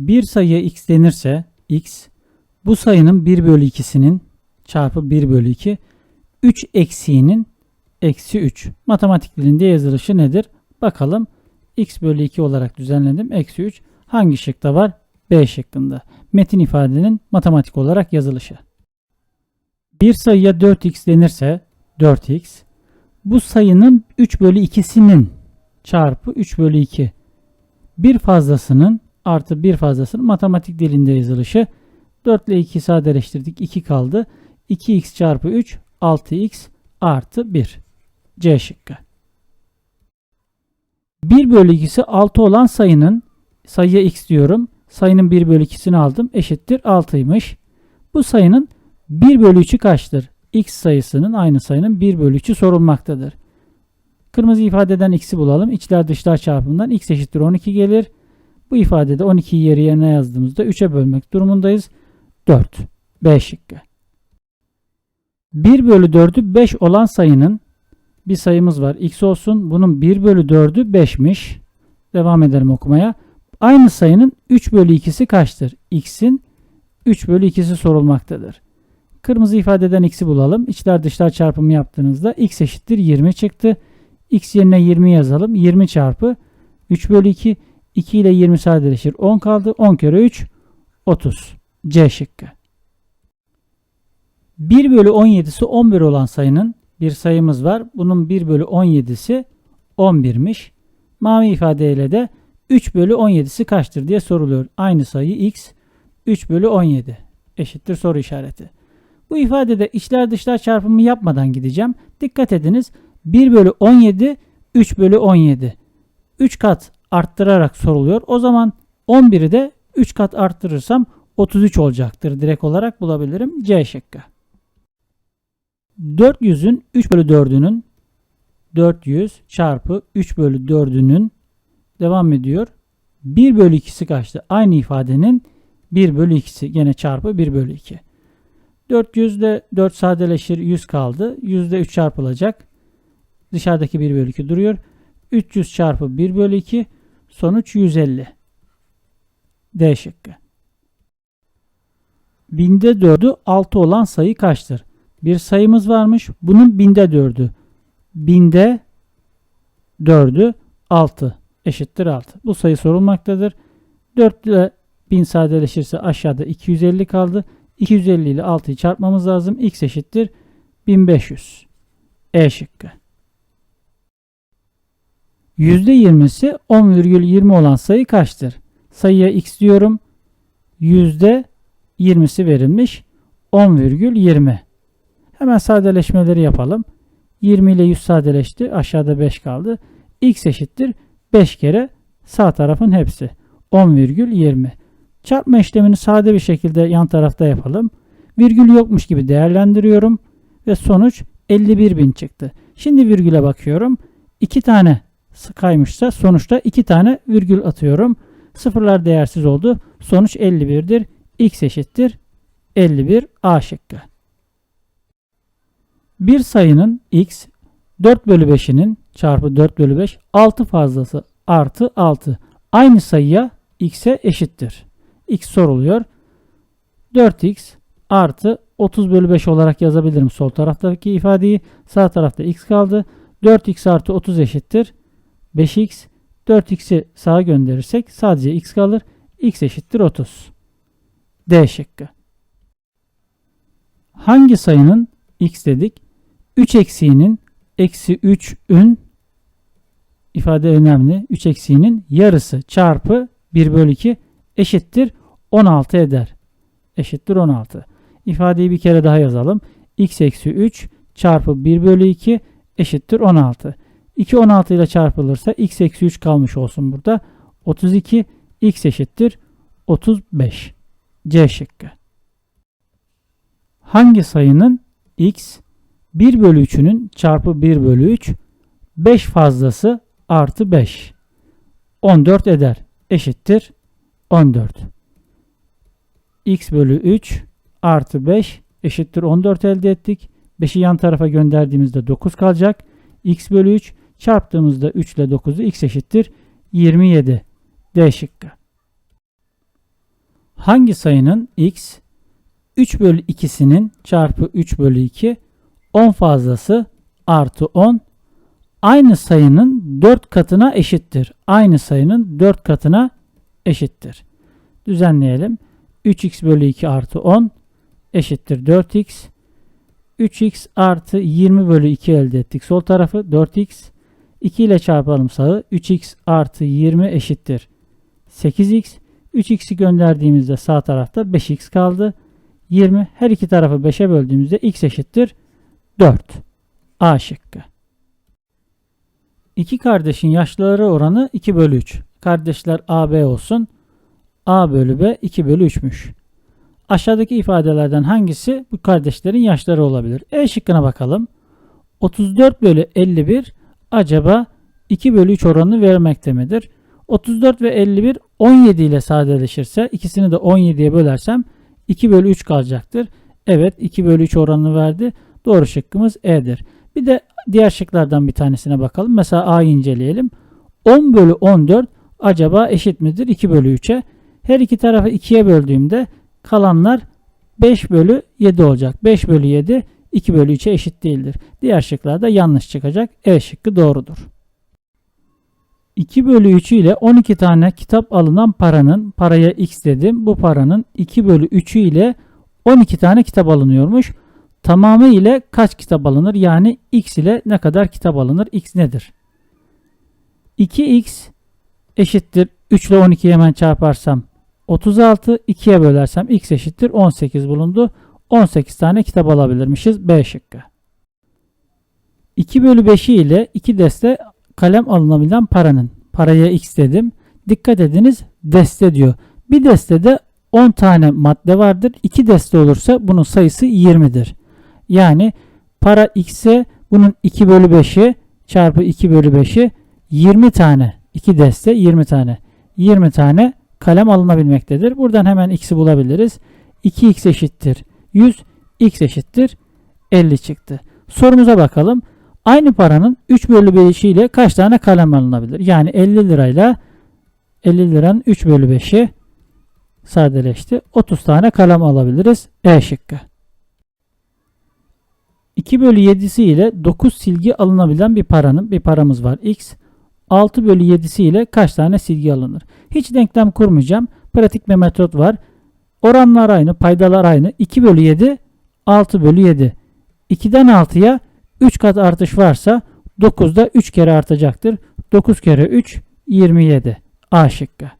Bir sayıya x denirse x bu sayının 1 bölü 2'sinin çarpı 1 bölü 2 3 eksiğinin eksi 3. Matematik dilinde yazılışı nedir? Bakalım x bölü 2 olarak düzenledim. Eksi 3 hangi şıkta var? B şıkkında. Metin ifadenin matematik olarak yazılışı. Bir sayıya 4x denirse 4x bu sayının 3 bölü 2'sinin çarpı 3 bölü 2 bir fazlasının artı bir fazlasının matematik dilinde yazılışı 4 ile 2 sadeleştirdik 2 kaldı 2x çarpı 3 6x artı 1 C şıkkı 1 bölü 2'si 6 olan sayının sayıya x diyorum sayının 1 bölü 2'sini aldım eşittir 6'ymış bu sayının 1 bölü 3'ü kaçtır? x sayısının aynı sayının 1 bölü 3'ü sorulmaktadır. Kırmızı ifadeden x'i bulalım. İçler dışlar çarpımından x eşittir 12 gelir. Bu ifadede 12'yi yeri yerine yazdığımızda 3'e bölmek durumundayız. 4. B şıkkı. 1 bölü 4'ü 5 olan sayının bir sayımız var. x olsun. Bunun 1 bölü 4'ü 5'miş. Devam edelim okumaya. Aynı sayının 3 bölü 2'si kaçtır? x'in 3 bölü 2'si sorulmaktadır. Kırmızı ifadeden x'i bulalım. İçler dışlar çarpımı yaptığınızda x eşittir 20 çıktı. x yerine 20 yazalım. 20 çarpı 3 bölü 2. 2 ile 20 sadeleşir. 10 kaldı. 10 kere 3 30. C şıkkı. 1 bölü 17'si 11 olan sayının bir sayımız var. Bunun 1 bölü 17'si 11'miş. Mavi ifadeyle de 3 bölü 17'si kaçtır diye soruluyor. Aynı sayı x 3 bölü 17 eşittir soru işareti. Bu ifadede içler dışlar çarpımı yapmadan gideceğim. Dikkat ediniz 1 bölü 17 3 bölü 17. 3 kat arttırarak soruluyor. O zaman 11'i de 3 kat arttırırsam 33 olacaktır. Direkt olarak bulabilirim. C şıkkı. 400'ün 3 bölü 4'ünün 400 çarpı 3 bölü 4'ünün devam ediyor. 1 bölü 2'si kaçtı? Aynı ifadenin 1 bölü 2'si gene çarpı 1 bölü 2. 400 ile 4 sadeleşir 100 kaldı. 100 ile 3 çarpılacak. Dışarıdaki 1 bölü 2 duruyor. 300 çarpı 1 bölü 2 sonuç 150. D şıkkı. Binde 4'ü 6 olan sayı kaçtır? Bir sayımız varmış. Bunun binde 4'ü. Binde 4'ü 6 eşittir 6. Bu sayı sorulmaktadır. 4 ile 1000 sadeleşirse aşağıda 250 kaldı. 250 ile 6'yı çarpmamız lazım. X eşittir 1500. E şıkkı. %20'si 10,20 olan sayı kaçtır? Sayıya x diyorum. %20'si verilmiş. 10,20. Hemen sadeleşmeleri yapalım. 20 ile 100 sadeleşti. Aşağıda 5 kaldı. x eşittir 5 kere sağ tarafın hepsi. 10,20. Çarpma işlemini sade bir şekilde yan tarafta yapalım. Virgül yokmuş gibi değerlendiriyorum ve sonuç 51.000 çıktı. Şimdi virgüle bakıyorum. 2 tane kaymışsa sonuçta 2 tane virgül atıyorum. Sıfırlar değersiz oldu. Sonuç 51'dir. X eşittir 51 A şıkkı. Bir sayının x 4 bölü 5'inin çarpı 4 bölü 5 6 fazlası artı 6 aynı sayıya x'e eşittir x soruluyor. 4x artı 30 bölü 5 olarak yazabilirim sol taraftaki ifadeyi. Sağ tarafta x kaldı. 4x artı 30 eşittir. 5x 4x'i sağa gönderirsek sadece x kalır. x eşittir 30. D şıkkı. Hangi sayının x dedik? 3 eksiğinin eksi 3'ün ifade önemli. 3 eksiğinin yarısı çarpı 1 bölü 2 eşittir 16 eder. Eşittir 16. İfadeyi bir kere daha yazalım. x eksi 3 çarpı 1 bölü 2 eşittir 16. 2 16 ile çarpılırsa x eksi 3 kalmış olsun burada. 32 x eşittir 35. C şıkkı. Hangi sayının x 1 bölü 3'ünün çarpı 1 bölü 3 5 fazlası artı 5 14 eder. Eşittir 14. x bölü 3 artı 5 eşittir 14 elde ettik. 5'i yan tarafa gönderdiğimizde 9 kalacak. x bölü 3 çarptığımızda 3 ile 9'u x eşittir 27. D şıkkı. Hangi sayının x 3 bölü 2'sinin çarpı 3 bölü 2 10 fazlası artı 10 aynı sayının 4 katına eşittir. Aynı sayının 4 katına eşittir. Düzenleyelim. 3x bölü 2 artı 10 eşittir 4x. 3x artı 20 bölü 2 elde ettik. Sol tarafı 4x. 2 ile çarpalım sağı. 3x artı 20 eşittir. 8x. 3x'i gönderdiğimizde sağ tarafta 5x kaldı. 20 her iki tarafı 5'e böldüğümüzde x eşittir 4. A şıkkı. İki kardeşin yaşları oranı 2 bölü 3. Kardeşler AB olsun. A bölü B 2 bölü 3'müş. Aşağıdaki ifadelerden hangisi bu kardeşlerin yaşları olabilir? E şıkkına bakalım. 34 bölü 51 acaba 2 bölü 3 oranını vermekte midir? 34 ve 51 17 ile sadeleşirse ikisini de 17'ye bölersem 2 bölü 3 kalacaktır. Evet 2 bölü 3 oranını verdi. Doğru şıkkımız E'dir. Bir de diğer şıklardan bir tanesine bakalım. Mesela A'yı inceleyelim. 10 bölü 14 acaba eşit midir 2 bölü 3'e? Her iki tarafı 2'ye böldüğümde kalanlar 5 bölü 7 olacak. 5 bölü 7 2 bölü 3'e eşit değildir. Diğer şıklarda yanlış çıkacak. E şıkkı doğrudur. 2 bölü 3 ile 12 tane kitap alınan paranın paraya x dedim. Bu paranın 2 bölü 3'ü ile 12 tane kitap alınıyormuş. Tamamı ile kaç kitap alınır? Yani x ile ne kadar kitap alınır? x nedir? 2x eşittir 3 ile 12'yi hemen çarparsam 36 2'ye bölersem x eşittir 18 bulundu. 18 tane kitap alabilirmişiz. B şıkkı. 2 bölü 5'i ile 2 deste kalem alınabilen paranın. Paraya x dedim. Dikkat ediniz deste diyor. Bir destede 10 tane madde vardır. 2 deste olursa bunun sayısı 20'dir. Yani para x'e bunun 2 bölü 5'i çarpı 2 bölü 5'i 20 tane. 2 deste 20 tane. 20 tane kalem alınabilmektedir. Buradan hemen x'i bulabiliriz. 2x eşittir 100, x eşittir 50 çıktı. Sorumuza bakalım. Aynı paranın 3 bölü 5'i ile kaç tane kalem alınabilir? Yani 50 lirayla 50 liranın 3 bölü 5'i sadeleşti. 30 tane kalem alabiliriz. E şıkkı. 2 bölü 7'si ile 9 silgi alınabilen bir paranın bir paramız var. X 6 bölü 7'si ile kaç tane silgi alınır? Hiç denklem kurmayacağım. Pratik bir metot var. Oranlar aynı, paydalar aynı. 2 bölü 7, 6 bölü 7. 2'den 6'ya 3 kat artış varsa 9'da 3 kere artacaktır. 9 kere 3, 27. A şıkkı.